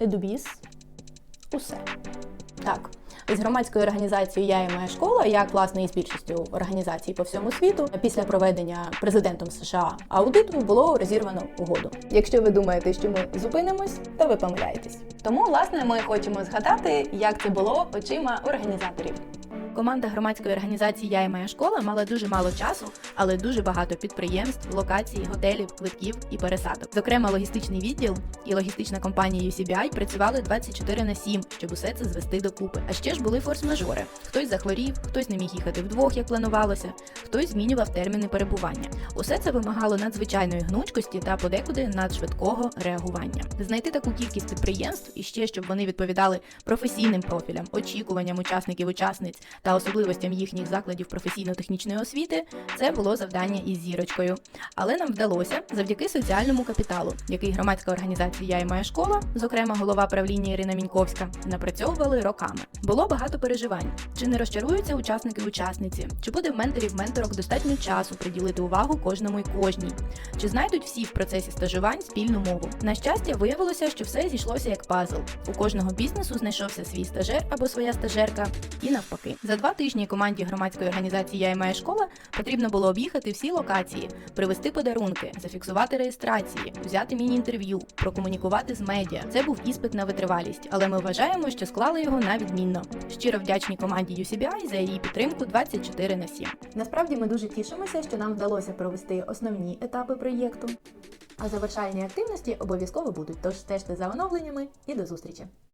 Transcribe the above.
Едубіс, усе. Так. З громадською організацією Я і моя школа, як власне і з більшістю організацій по всьому світу, після проведення президентом США аудиту було розірвано угоду. Якщо ви думаєте, що ми зупинимось, то ви помиляєтесь. Тому, власне, ми хочемо згадати, як це було очима організаторів. Команда громадської організації Я і моя школа мала дуже мало часу, але дуже багато підприємств, локацій, готелів, квитків і пересадок. Зокрема, логістичний відділ і логістична компанія UCBI працювали 24 на 7, щоб усе це звести докупи. А ще ж були форс-мажори. Хтось захворів, хтось не міг їхати вдвох, як планувалося, хтось змінював терміни перебування. Усе це вимагало надзвичайної гнучкості та подекуди надшвидкого реагування. Знайти таку кількість підприємств і ще щоб вони відповідали професійним профілям, очікуванням учасників учасниць та особливостям їхніх закладів професійно-технічної освіти, це було завдання із зірочкою. Але нам вдалося завдяки соціальному капіталу, який громадська організація Я і моя школа, зокрема голова правління Ірина Міньковська, напрацьовували роками. Було багато переживань. Чи не розчаруються учасники учасниці? Чи буде в менторів менторок достатньо часу приділити увагу кожному і кожній? Чи знайдуть всі в процесі стажувань спільну мову? На щастя, виявилося, що все зійшлося як пазл. У кожного бізнесу знайшовся свій стажер або своя стажерка, і навпаки. Два тижні команді громадської організації Я і моя школа потрібно було об'їхати всі локації, привезти подарунки, зафіксувати реєстрації, взяти міні-інтерв'ю, прокомунікувати з медіа. Це був іспит на витривалість, але ми вважаємо, що склали його на відмінно. Щиро вдячні команді UCBI за її підтримку 24 на 7. Насправді ми дуже тішимося, що нам вдалося провести основні етапи проєкту. А завершальні активності обов'язково будуть, тож стежте за оновленнями і до зустрічі!